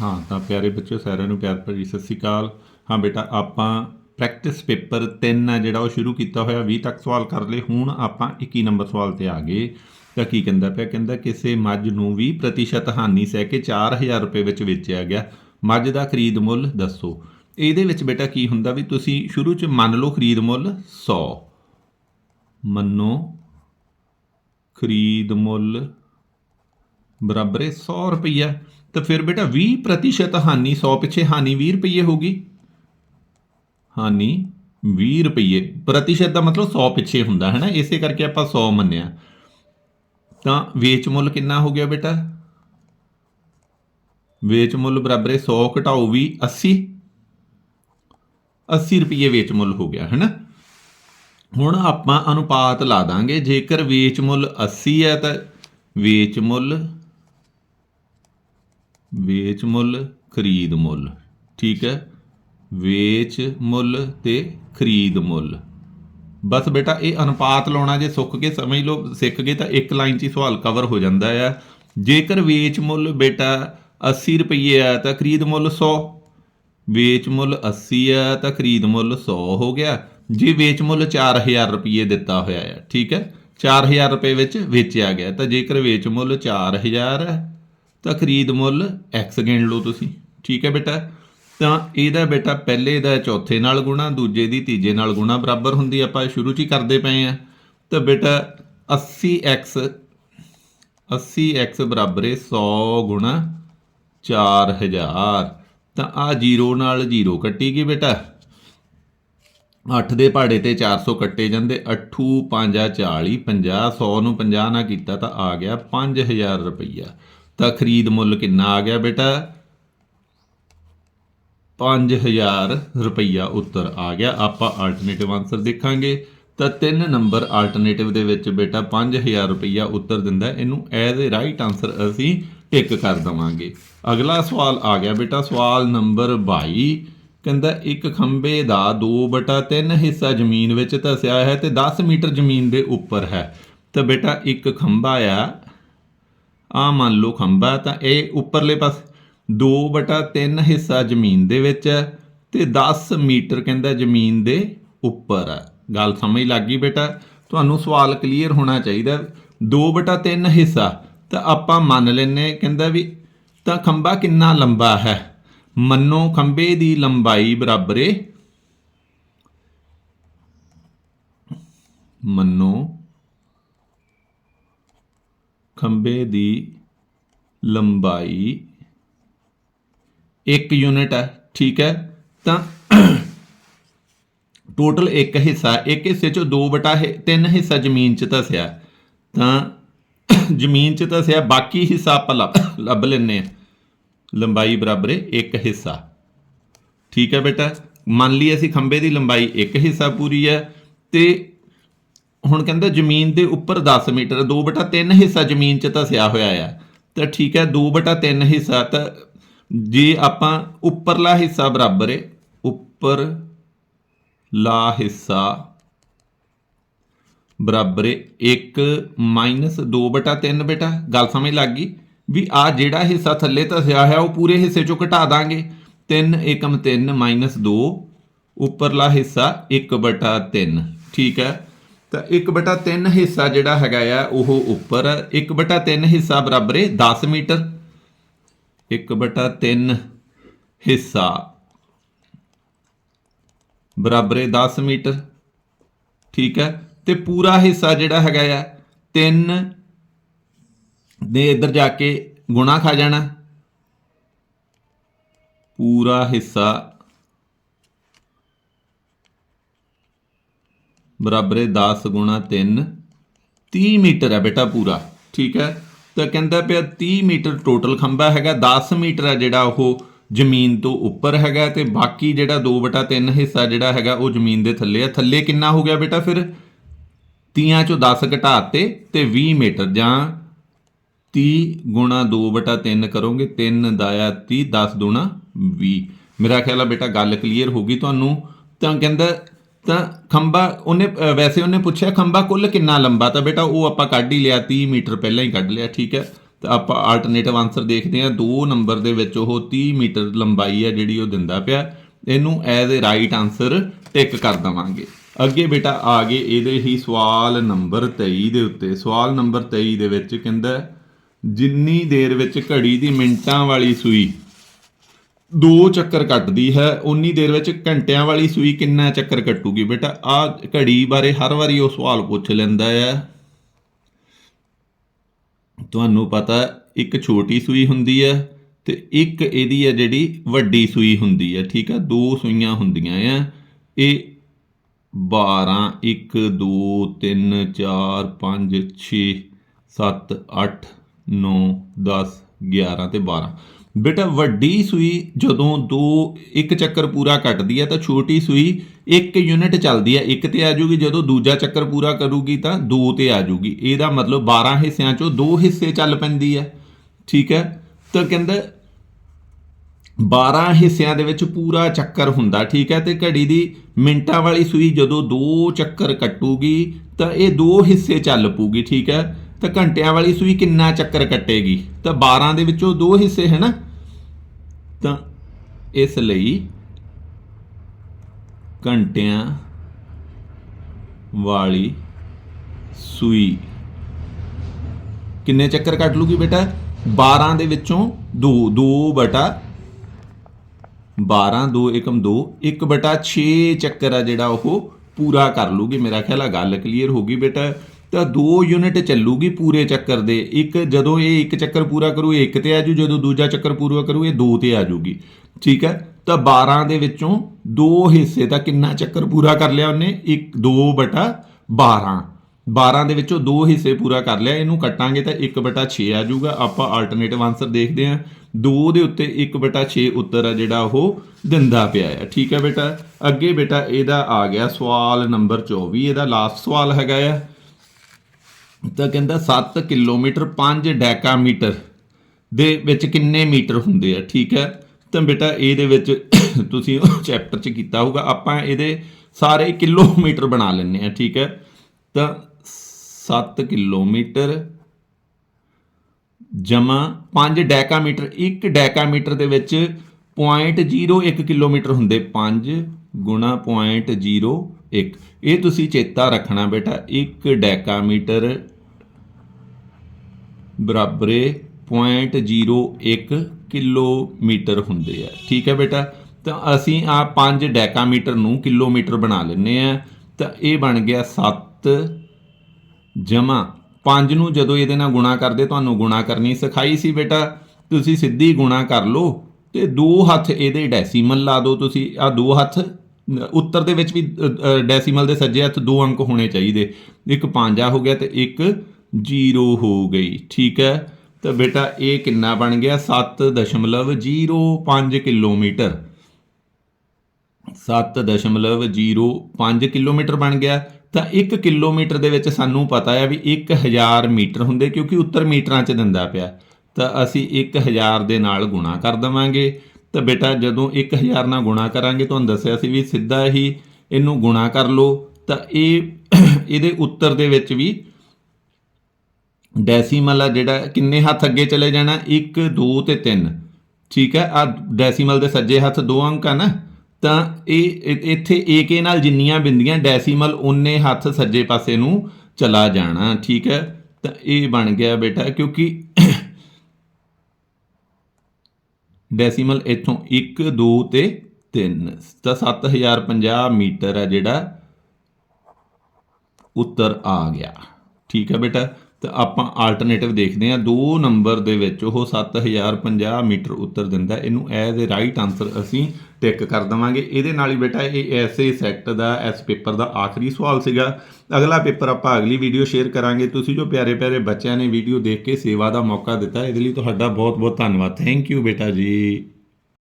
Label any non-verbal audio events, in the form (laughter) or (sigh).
ਹਾਂ, ਤਾਂ ਪਿਆਰੇ ਬੱਚਿਓ, ਸਾਰਿਆਂ ਨੂੰ ਪਿਆਰ ਭਰੀ ਸਤਿ ਸ੍ਰੀ ਅਕਾਲ। ਹਾਂ ਬੇਟਾ, ਆਪਾਂ ਪ੍ਰੈਕਟਿਸ ਪੇਪਰ 3 ਆ, ਜਿਹੜਾ ਉਹ ਸ਼ੁਰੂ ਕੀਤਾ ਹੋਇਆ 20 ਤੱਕ ਸਵਾਲ ਕਰ ਲਏ। ਹੁਣ ਆਪਾਂ 21 ਨੰਬਰ ਸਵਾਲ ਤੇ ਆ ਗਏ। ਤਾਂ ਕੀ ਕਹਿੰਦਾ ਪਿਆ? ਕਹਿੰਦਾ ਕਿਸੇ ਮੱਝ ਨੂੰ 20% ਹਾਨੀ ਸਹਿ ਕੇ 4000 ਰੁਪਏ ਵਿੱਚ ਵੇਚਿਆ ਗਿਆ। ਮੱਝ ਦਾ ਖਰੀਦ ਮੁੱਲ ਦੱਸੋ। ਇਹਦੇ ਵਿੱਚ ਬੇਟਾ ਕੀ ਹੁੰਦਾ ਵੀ ਤੁਸੀਂ ਸ਼ੁਰੂ 'ਚ ਮੰਨ ਲਓ ਖਰੀਦ ਮੁੱਲ 100 ਮੰਨੋ, ਖਰੀਦ ਮੁੱਲ ਬਰਾਬਰ ਹੈ 100 ਰੁਪਈਆ। ਤਾਂ ਫਿਰ ਬੇਟਾ 20% ਹਾਨੀ 100 ਪਿੱਛੇ ਹਾਨੀ 20 ਰੁਪਈਏ ਹੋਗੀ ਹਾਨੀ 20 ਰੁਪਈਏ। ਪ੍ਰਤੀਸ਼ਤ ਦਾ ਮਤਲਬ 100 ਪਿੱਛੇ ਹੁੰਦਾ, ਹੈ ਨਾ? ਇਸੇ ਕਰਕੇ ਆਪਾਂ 100 ਮੰਨਿਆ। ਤਾਂ ਵੇਚ ਮੁੱਲ ਕਿੰਨਾ ਹੋ ਗਿਆ ਬੇਟਾ? ਵੇਚ ਮੁੱਲ ਬਰਾਬਰ ਹੈ 100 ਘਟਾਓ 20 80 80 ਰੁਪਏ ਵੇਚ ਮੁੱਲ ਹੋ ਗਿਆ, ਹੈ ਨਾ? ਹੁਣ ਆਪਾਂ ਅਨੁਪਾਤ ਲਾ ਦਾਂਗੇ। ਜੇਕਰ ਵੇਚ ਮੁੱਲ 80 ਹੈ ਤਾਂ ਵੇਚ ਮੁੱਲ ਵੇਚ ਮੁੱਲ, ਖਰੀਦ ਮੁੱਲ। ਠੀਕ ਹੈ? ਵੇਚ ਮੁੱਲ ਤੇ ਖਰੀਦ ਮੁੱਲ। ਬਸ ਬੇਟਾ, ਇਹ ਅਨੁਪਾਤ ਲਾਉਣਾ, ਜੇ ਸੁੱਕ ਕੇ ਸਮਝ ਲਓ ਸਿੱਖ ਗਏ ਤਾਂ ਇੱਕ ਲਾਈਨ 'ਚ ਹੀ ਸਵਾਲ ਕਵਰ ਹੋ ਜਾਂਦਾ ਆ। ਜੇਕਰ ਵੇਚ ਮੁੱਲ ਬੇਟਾ 80 ਰੁਪਏ ਆ, ਤਾਂ ਖਰੀਦ ਮੁੱਲ 100 ਵੇਚ ਮੁੱਲ 80 ਆ, ਤਾਂ ਖਰੀਦ ਮੁੱਲ 100 ਹੋ ਗਿਆ। ਜੇ ਵੇਚ ਮੁੱਲ 4000 ਰੁਪਏ ਦਿੱਤਾ ਹੋਇਆ ਹੈ ਠੀਕ ਹੈ? 4000 ਰੁਪਏ ਵਿੱਚ ਵੇਚਿਆ ਗਿਆ, ਤਾਂ ਜੇਕਰ ਵੇਚ ਮੁੱਲ 4000 ਹੈ ਤਾਂ ਖਰੀਦ ਮੁੱਲ x ਗਿਣ ਲਓ ਤੁਸੀਂ। ਠੀਕ ਹੈ ਬੇਟਾ? ਤਾਂ ਇਹਦਾ ਬੇਟਾ ਪਹਿਲੇ ਦਾ, ਚੌਥੇ ਨਾਲ ਗੁਣਾ, ਦੂਜੇ ਦੀ, ਤੀਜੇ ਨਾਲ ਗੁਣਾ ਬਰਾਬਰ ਹੁੰਦੀ ਆਪਾਂ ਸ਼ੁਰੂ 'ਚ ਹੀ ਕਰਦੇ ਪਏ ਆ। ਤਾਂ ਬੇਟਾ 80x 80x ਬਰਾਬਰ ਹੈ 100 ਗੁਣਾ 4000 ਤਾਂ ਆ 0 ਨਾਲ 0 ਕੱਟੀ ਗਈ ਬੇਟਾ। 8 ਦੇ ਪਹਾੜੇ ਤੇ 400 ਕੱਟੇ ਜਾਂਦੇ 8 5 40 50 100 ਨੂੰ 50 ਨਾਲ ਕੀਤਾ ਤਾਂ ਆ ਗਿਆ 5000 ਰੁਪਈਆ। ਤਾਂ ਖਰੀਦ ਮੁੱਲ ਕਿੰਨਾ ਆ ਗਿਆ ਬੇਟਾ? 5000 ਰੁਪਈਆ ਉੱਤਰ ਆ ਗਿਆ। ਆਪਾਂ ਆਲਟਰਨੇਟਿਵ ਆਨਸਰ ਦੇਖਾਂਗੇ। ਤਾਂ ਤਿੰਨ ਨੰਬਰ ਆਲਟਰਨੇਟਿਵ ਦੇ ਵਿੱਚ ਬੇਟਾ 5000 ਰੁਪਈਆ ਉੱਤਰ ਦਿੰਦਾ ਇਹਨੂੰ ਐਜ਼ ਅ ਰਾਈਟ ਆਨਸਰ ਅਸੀਂ ਟਿਕ ਕਰ ਦਵਾਂਗੇ। ਅਗਲਾ ਸਵਾਲ ਆ ਗਿਆ ਬੇਟਾ। ਸਵਾਲ ਨੰਬਰ 22 ਕਹਿੰਦਾ, ਇੱਕ ਖੰਬੇ ਦਾ 2/3 ਹਿੱਸਾ ਜ਼ਮੀਨ ਵਿੱਚ ਧਸਿਆ ਹੈ ਤੇ 10 ਮੀਟਰ ਜ਼ਮੀਨ ਦੇ ਉੱਪਰ ਹੈ। ਤਾਂ ਬੇਟਾ, ਇੱਕ ਖੰਭਾ ਆ ਆ ਮੰਨ ਲਓ ਖੰਭਾ ਤਾਂ ਇਹ ਉੱਪਰਲੇ ਪਾਸੇ 2/3 ਹਿੱਸਾ ਜ਼ਮੀਨ ਦੇ ਵਿੱਚ ਹੈ ਤੇ 10 ਮੀਟਰ ਕਹਿੰਦਾ ਜ਼ਮੀਨ ਦੇ ਉੱਪਰ ਹੈ। ਗੱਲ ਸਮਝ ਲੱਗ ਗਈ ਬੇਟਾ? ਤੁਹਾਨੂੰ ਸਵਾਲ ਕਲੀਅਰ ਹੋਣਾ ਚਾਹੀਦਾ। 2/3 ਹਿੱਸਾ, ਤਾਂ ਆਪਾਂ ਮੰਨ ਲੈਨੇ ਕਹਿੰਦਾ ਵੀ ਤਾਂ ਖੰਭਾ ਕਿੰਨਾ ਲੰਬਾ ਹੈ? ਮੰਨੋ ਖੰਭੇ ਦੀ ਲੰਬਾਈ ਬਰਾਬਰ। ਹੈ ਮੰਨੋ ਖੰਭੇ ਦੀ ਲੰਬਾਈ 1 ਯੂਨਿਟ ਹੈ, ਠੀਕ ਹੈ? ਤਾਂ ਟੋਟਲ ਇੱਕ ਹਿੱਸਾ, ਇੱਕ ਹਿੱਸੇ ਚੋਂ 2 ਬਟਾ ਤਿੰਨ ਹਿੱਸਾ ਜ਼ਮੀਨ 'ਚ ਧਸਿਆ। ਤਾਂ ਜ਼ਮੀਨ 'ਚ ਧਸਿਆ, ਬਾਕੀ ਹਿੱਸਾ ਆਪਾਂ ਲੱਭ- ਲੱਭ ਲੈਨੇ ਆ ਲੰਬਾਈ ਬਰਾਬਰ ਇੱਕ ਹਿੱਸਾ। ਠੀਕ ਹੈ ਬੇਟਾ? ਮੰਨ ਲਈ ਅਸੀਂ ਖੰਭੇ ਦੀ ਲੰਬਾਈ, ਇੱਕ ਹਿੱਸਾ ਪੂਰੀ ਹੈ ਤੇ ਹੁਣ ਕਹਿੰਦਾ ਜ਼ਮੀਨ ਦੇ ਉੱਪਰ 10 ਮੀਟਰ 2/3 ਹਿੱਸਾ ਜ਼ਮੀਨ 'ਚ ਧਸਿਆ ਹੋਇਆ ਆ। ਤਾਂ ਠੀਕ ਹੈ 2/3 ਹਿੱਸਾ, ਤਾਂ ਜੇ ਆਪਾਂ ਉੱਪਰਲਾ ਹਿੱਸਾ ਬਰਾਬਰ ਹੈ ਉੱਪਰ ਲਾ ਹਿੱਸਾ ਬਰਾਬਰ ਹੈ 1 2/3 ਬੇਟਾ ਗੱਲ ਸਮਝ ਲੱਗ ਗਈ? ਵੀ ਆ ਜਿਹੜਾ ਹਿੱਸਾ ਥੱਲੇ ਧਸਿਆ ਹੋਇਆ, ਉਹ ਪੂਰੇ ਹਿੱਸੇ ਚੋਂ ਘਟਾ ਦਾਂਗੇ। 3 ਏਕਮ 3 2 ਉੱਪਰਲਾ ਹਿੱਸਾ 1/3 ਠੀਕ ਹੈ? ਤਾਂ 1/3 ਹਿੱਸਾ ਜਿਹੜਾ ਹੈਗਾ ਆ ਉਹ ਉੱਪਰ 1/3 ਹਿੱਸਾ ਬਰਾਬਰ ਹੈ 10 ਮੀਟਰ। 1/3 ਹਿੱਸਾ ਬਰਾਬਰ ਹੈ 10 ਮੀਟਰ। ਠੀਕ ਹੈ? ਤੇ ਪੂਰਾ ਹਿੱਸਾ ਜਿਹੜਾ ਹੈਗਾ ਆ 3 ਦੇ ਇੱਧਰ ਜਾ ਕੇ ਗੁਣਾ ਖਾ ਜਾਣਾ। ਪੂਰਾ ਹਿੱਸਾ ਬਰਾਬਰ ਹੈ 10 ਗੁਣਾ 3 30 ਮੀਟਰ ਹੈ ਬੇਟਾ ਪੂਰਾ, ਠੀਕ ਹੈ? ਤਾਂ ਕਹਿੰਦਾ ਪਿਆ 30 ਮੀਟਰ ਟੋਟਲ ਖੰਭਾ ਹੈਗਾ 10 ਮੀਟਰ ਹੈ ਜਿਹੜਾ ਉਹ ਜ਼ਮੀਨ ਤੋਂ ਉੱਪਰ ਹੈਗਾ ਤੇ ਬਾਕੀ ਜਿਹੜਾ 2/3 ਹਿੱਸਾ ਜਿਹੜਾ ਹੈਗਾ ਉਹ ਜ਼ਮੀਨ ਦੇ ਥੱਲੇ ਆ। ਥੱਲੇ ਕਿੰਨਾ ਹੋ ਗਿਆ ਬੇਟਾ ਫਿਰ? 30 ਚੋਂ 10 ਘਟਾਤੇ ਤੇ 20 ਮੀਟਰ, ਜਾਂ 30 ਗੁਣਾ 2/3 ਕਰੋਗੇ 3 ਦਾਇਆ 30 10 ਦੁਣਾ 20 ਮੇਰਾ ਖਿਆਲ ਆ ਬੇਟਾ ਗੱਲ ਕਲੀਅਰ ਹੋ ਗਈ ਤੁਹਾਨੂੰ। ਤਾਂ ਕਹਿੰਦਾ ਤਾਂ ਖੰਭਾ ਉਹਨੇ ਅ, ਵੈਸੇ ਉਹਨੇ ਪੁੱਛਿਆ ਖੰਭਾ ਕੁੱਲ ਕਿੰਨਾ ਲੰਬਾ? ਤਾਂ ਬੇਟਾ ਉਹ ਆਪਾਂ ਕੱਢ ਹੀ ਲਿਆ 30 ਮੀਟਰ ਪਹਿਲਾਂ ਹੀ ਕੱਢ ਲਿਆ ਠੀਕ ਹੈ? ਤਾਂ ਆਪਾਂ ਆਲਟਰਨੇਟਿਵ ਆਨਸਰ ਦੇਖਦੇ ਹਾਂ। 2 ਨੰਬਰ ਦੇ ਵਿੱਚ ਉਹ 30 ਮੀਟਰ ਲੰਬਾਈ ਹੈ ਜਿਹੜੀ ਉਹ ਦਿੰਦਾ ਪਿਆ। ਇਹਨੂੰ as a right answer tick ਕਰ ਦਵਾਂਗੇ। ਅੱਗੇ ਬੇਟਾ ਆ ਗਏ ਇਹਦੇ ਹੀ ਸਵਾਲ ਨੰਬਰ 23 ਦੇ ਉੱਤੇ। ਸਵਾਲ ਨੰਬਰ 23 ਦੇ ਵਿੱਚ ਕਹਿੰਦਾ ਜਿੰਨੀ ਦੇਰ ਵਿੱਚ ਘੜੀ ਦੀ ਮਿੰਟਾਂ ਵਾਲੀ ਸੂਈ ਦੋ ਚੱਕਰ ਕੱਟਦੀ ਹੈ, ਉਨੀ ਦੇਰ ਵਿੱਚ ਘੰਟਿਆਂ ਵਾਲੀ ਸੂਈ ਕਿੰਨਾ ਚੱਕਰ ਕੱਟੂਗੀ ਬੇਟਾ? ਆ ਘੜੀ ਬਾਰੇ ਹਰ ਵਾਰੀ ਉਹ ਸਵਾਲ ਪੁੱਛ ਲੈਂਦਾ ਹੈ। ਤੁਹਾਨੂੰ ਪਤਾ ਇੱਕ ਛੋਟੀ ਸੂਈ ਹੁੰਦੀ ਹੈ ਤੇ ਇੱਕ ਇਹਦੀ ਹੈ ਜਿਹੜੀ ਵੱਡੀ ਸੂਈ ਹੁੰਦੀ ਹੈ, ਠੀਕ ਹੈ? ਦੋ ਸੂਈਆਂ ਹੁੰਦੀਆਂ ਆ। ਇਹ 12 1 2 3 4 5 6 7 8 9 10 11 ਤੇ 12 ਬੇਟਾ ਵੱਡੀ ਸੂਈ ਜਦੋਂ ਦੋ, ਇੱਕ ਚੱਕਰ ਪੂਰਾ ਕੱਟਦੀ ਹੈ ਤਾਂ ਛੋਟੀ ਸੂਈ ਇੱਕ ਯੂਨਿਟ ਚੱਲਦੀ ਹੈ, ਇੱਕ ਤੇ ਆ ਜੂਗੀ ਜਦੋਂ ਦੂਜਾ ਚੱਕਰ ਪੂਰਾ ਕਰੂਗੀ ਤਾਂ ਦੋ ਤੇ ਆ ਜੂਗੀ ਇਹਦਾ ਮਤਲਬ 12 ਹਿੱਸਿਆਂ ਚੋਂ ਦੋ ਹਿੱਸੇ ਚੱਲ ਪੈਂਦੀ ਹੈ। ਠੀਕ ਹੈ? ਤਾਂ ਕਹਿੰਦਾ 12 ਹਿੱਸਿਆਂ ਦੇ ਵਿੱਚ ਪੂਰਾ ਚੱਕਰ ਹੁੰਦਾ, ਠੀਕ ਹੈ? ਤੇ ਘੜੀ ਦੀ ਮਿੰਟਾਂ ਵਾਲੀ ਸੂਈ ਜਦੋਂ ਦੋ ਚੱਕਰ ਕੱਟੂਗੀ ਤਾਂ ਇਹ ਦੋ ਹਿੱਸੇ ਚੱਲ ਪੂਗੀ ਠੀਕ ਹੈ? ਤਾਂ ਘੰਟਿਆਂ ਵਾਲੀ ਸੂਈ ਕਿੰਨਾ ਚੱਕਰ ਕੱਟੇਗੀ? ਤਾਂ 12 ਦੇ ਵਿੱਚੋਂ ਦੋ ਹਿੱਸੇ, ਹੈ ਨਾ? ਤਾਂ ਇਸ ਲਈ ਘੰਟਿਆਂ ਵਾਲੀ ਸੂਈ। ਕਿੰਨੇ ਚੱਕਰ ਕੱਟ ਲੂਗੀ ਬੇਟਾ? 12 ਦੇ ਵਿੱਚੋਂ 2 2 ਬਟਾ 12 2 ਏਕਮ 2 1 ਬਟਾ 6 ਚੱਕਰ ਆ ਜਿਹੜਾ ਉਹ ਪੂਰਾ ਕਰ ਲੂਗੀ। ਮੇਰਾ ਖਿਆਲ ਆ ਗੱਲ ਕਲੀਅਰ ਹੋ ਗਈ ਬੇਟਾ। ਤਾਂ ਦੋ ਯੂਨਿਟ ਚੱਲੂਗੀ ਪੂਰੇ ਚੱਕਰ ਦੇ। ਇੱਕ ਜਦੋਂ ਇਹ ਇੱਕ ਚੱਕਰ ਪੂਰਾ ਕਰੂ ਇਹ ਇੱਕ ਤੇ ਆ ਜੂ। ਜਦੋਂ ਦੂਜਾ ਚੱਕਰ ਪੂਰਾ ਕਰੂ, ਇਹ ਦੋ ਤੇ ਆ ਜੂਗੀ। ਠੀਕ ਹੈ? ਤਾਂ 12 ਦੇ ਵਿੱਚੋਂ ਦੋ ਹਿੱਸੇ ਤਾਂ ਕਿੰਨਾ ਚੱਕਰ ਪੂਰਾ ਕਰ ਲਿਆ ਉਹਨੇ? 1 2 ਬਟਾ 12 12 ਦੇ ਵਿੱਚੋਂ ਦੋ ਹਿੱਸੇ ਪੂਰਾ ਕਰ ਲਿਆ। ਇਹਨੂੰ ਕੱਟਾਂਗੇ ਤਾਂ 1 ਬਟਾ 6 ਆ ਜਾਊਗਾ ਆਪਾਂ ਆਲਟਰਨੇਟਿਵ ਆਨਸਰ ਦੇਖਦੇ ਹਾਂ। 2 ਦੇ ਉੱਤੇ 1 ਬਟਾ 6 ਉੱਤਰ ਆ ਜਿਹੜਾ ਉਹ ਦਿੰਦਾ ਪਿਆ ਹੈ ਠੀਕ ਹੈ ਬੇਟਾ? ਅੱਗੇ ਬੇਟਾ, ਇਹਦਾ ਆ ਗਿਆ ਸਵਾਲ ਨੰਬਰ 24 ਇਹਦਾ ਲਾਸਟ ਸਵਾਲ ਹੈਗਾ ਆ। ਤਾਂ ਕਹਿੰਦਾ 7 ਕਿਲੋਮੀਟਰ 5 ਡੈਕਾਮੀਟਰ ਦੇ ਵਿੱਚ ਕਿੰਨੇ ਮੀਟਰ ਹੁੰਦੇ ਆ, ਠੀਕ ਹੈ? ਤਾਂ ਬੇਟਾ ਇਹਦੇ ਵਿੱਚ (coughs) ਤੁਸੀਂ ਉਹ ਚੈਪਟਰ 'ਚ ਕੀਤਾ ਹੋਊਗਾ। ਆਪਾਂ ਇਹਦੇ ਸਾਰੇ ਕਿਲੋਮੀਟਰ ਬਣਾ ਲੈਣੇ ਆ ਠੀਕ ਹੈ? ਤਾਂ 7 ਕਿਲੋਮੀਟਰ ਜਮਾ 5 ਡੈਕਾਮੀਟਰ 1 ਡੈਕਾਮੀਟਰ ਦੇ ਵਿੱਚ 0.01 ਕਿਲੋਮੀਟਰ ਹੁੰਦੇ 5 0.01 ਇਹ ਤੁਸੀਂ ਚੇਤਾ ਰੱਖਣਾ ਬੇਟਾ 1 ਡੈਕਾਮੀਟਰ ਬਰਾਬਰੇ 0.01 ਕਿਲੋਮੀਟਰ ਹੁੰਦੇ ਆ। ਠੀਕ ਹੈ ਬੇਟਾ? ਤਾਂ ਅਸੀਂ ਆ 5 ਡੈਕਾਮੀਟਰ ਨੂੰ ਕਿਲੋਮੀਟਰ ਬਣਾ ਲੈਨੇ ਆ। ਤਾਂ ਇਹ ਬਣ ਗਿਆ 7 ਜਮਾ। 5 ਨੂੰ ਜਦੋਂ ਇਹਦੇ ਨਾਲ ਗੁਣਾ ਕਰਦੇ, ਤੁਹਾਨੂੰ ਗੁਣਾ ਕਰਨੀ ਸਿਖਾਈ ਸੀ ਬੇਟਾ। ਤੁਸੀਂ ਸਿੱਧੀ ਗੁਣਾ ਕਰ ਲਓ। ਤੇ ਦੋ ਹੱਥ ਇਹਦੇ ਡੈਸੀਮਲ ਲਾ ਦਿਓ ਤੁਸੀਂ। ਆ ਦੋ ਹੱਥ, ਉੱਤਰ ਦੇ ਵਿੱਚ ਵੀ ਡੈਸੀਮਲ ਦੇ ਸੱਜੇ ਹੱਥ ਦੋ ਅੰਕ ਹੋਣੇ ਚਾਹੀਦੇ। ਇੱਕ 5 ਆ ਹੋ ਗਿਆ ਤੇ ਇੱਕ 0 ਹੋ ਗਈ। ਠੀਕ ਹੈ? ਤਾਂ ਬੇਟਾ, ਇਹ ਕਿੰਨਾ ਬਣ ਗਿਆ? 7.05 ਕਿਲੋਮੀਟਰ। 7.05 ਕਿਲੋਮੀਟਰ ਬਣ ਗਿਆ। ਤਾਂ 1 ਕਿਲੋਮੀਟਰ ਦੇ ਵਿੱਚ ਸਾਨੂੰ ਪਤਾ ਹੈ ਵੀ 1000 ਮੀਟਰ ਹੁੰਦੇ, ਕਿਉਂਕਿ ਉੱਤਰ ਮੀਟਰਾਂ 'ਚ ਦਿੰਦਾ ਪਿਆ। ਤਾਂ ਅਸੀਂ 1000 ਦੇ ਨਾਲ ਗੁਣਾ ਕਰ ਦਵਾਂਗੇ। ਤਾਂ ਬੇਟਾ, ਜਦੋਂ 1000 ਨਾਲ ਗੁਣਾ ਕਰਾਂਗੇ, ਤੁਹਾਨੂੰ ਦੱਸਿਆ ਸੀ ਵੀ ਸਿੱਧਾ ਹੀ ਇਹਨੂੰ ਗੁਣਾ ਕਰ ਲਓ। ਤਾਂ ਇਹ (coughs) ਇਹਦੇ ਉੱਤਰ ਦੇ ਵਿੱਚ ਵੀ ਡੈਸੀਮਲ ਆ ਜਿਹੜਾ, ਕਿੰਨੇ ਹੱਥ ਅੱਗੇ ਚਲੇ ਜਾਣਾ? 1 2 ਤੇ 3 ਠੀਕ ਹੈ? ਆ ਡੈਸੀਮਲ ਦੇ ਸੱਜੇ ਹੱਥ ਦੋ ਅੰਕ ਆ ਨਾ? ਤਾਂ ਇਹ ਇ- ਇੱਥੇ ਏਕੇ ਨਾਲ ਜਿੰਨੀਆਂ ਬਿੰਦੀਆਂ, ਡੈਸੀਮਲ ਉਨੇ ਹੱਥ ਸੱਜੇ ਪਾਸੇ ਨੂੰ ਚਲਾ ਜਾਣਾ। ਠੀਕ ਹੈ? ਤਾਂ ਇਹ ਬਣ ਗਿਆ ਬੇਟਾ, ਕਿਉਂਕਿ ਡੈਸੀਮਲ ਇੱਥੋਂ 1 2 ਤੇ 3 ਤਾਂ 7050 ਮੀਟਰ ਹੈ ਜਿਹੜਾ ਉੱਤਰ ਆ ਗਿਆ। ਠੀਕ ਹੈ ਬੇਟਾ? ਤਾਂ ਆਪਾਂ ਆਲਟਰਨੇਟਿਵ ਦੇਖਦੇ ਹਾਂ। ਦੋ ਨੰਬਰ ਦੇ ਵਿੱਚ ਉਹ 7050 ਮੀਟਰ ਉੱਤਰ ਦਿੰਦਾ ਇਹਨੂੰ ਐਜ਼ ਅ ਰਾਈਟ ਆਨਸਰ ਅਸੀਂ ਟਿਕ ਕਰ ਦਵਾਂਗੇ। ਇਹਦੇ ਨਾਲ ਹੀ ਬੇਟਾ, ਇਹ ਐਸੇ ਸੈਕਟ ਦਾ ਐਸ ਪੇਪਰ ਦਾ ਆਖਰੀ ਸਵਾਲ ਸੀਗਾ। ਅਗਲਾ ਪੇਪਰ ਆਪਾਂ ਅਗਲੀ ਵੀਡੀਓ ਸ਼ੇਅਰ ਕਰਾਂਗੇ। ਤੁਸੀਂ ਜੋ ਪਿਆਰੇ ਪਿਆਰੇ ਬੱਚਿਆਂ ਨੇ ਵੀਡੀਓ ਦੇਖ ਕੇ ਸੇਵਾ ਦਾ ਮੌਕਾ ਦਿੱਤਾ, ਇਹਦੇ ਲਈ ਤੁਹਾਡਾ ਬਹੁਤ ਬਹੁਤ ਧੰਨਵਾਦ। ਥੈਂਕ ਯੂ ਬੇਟਾ ਜੀ।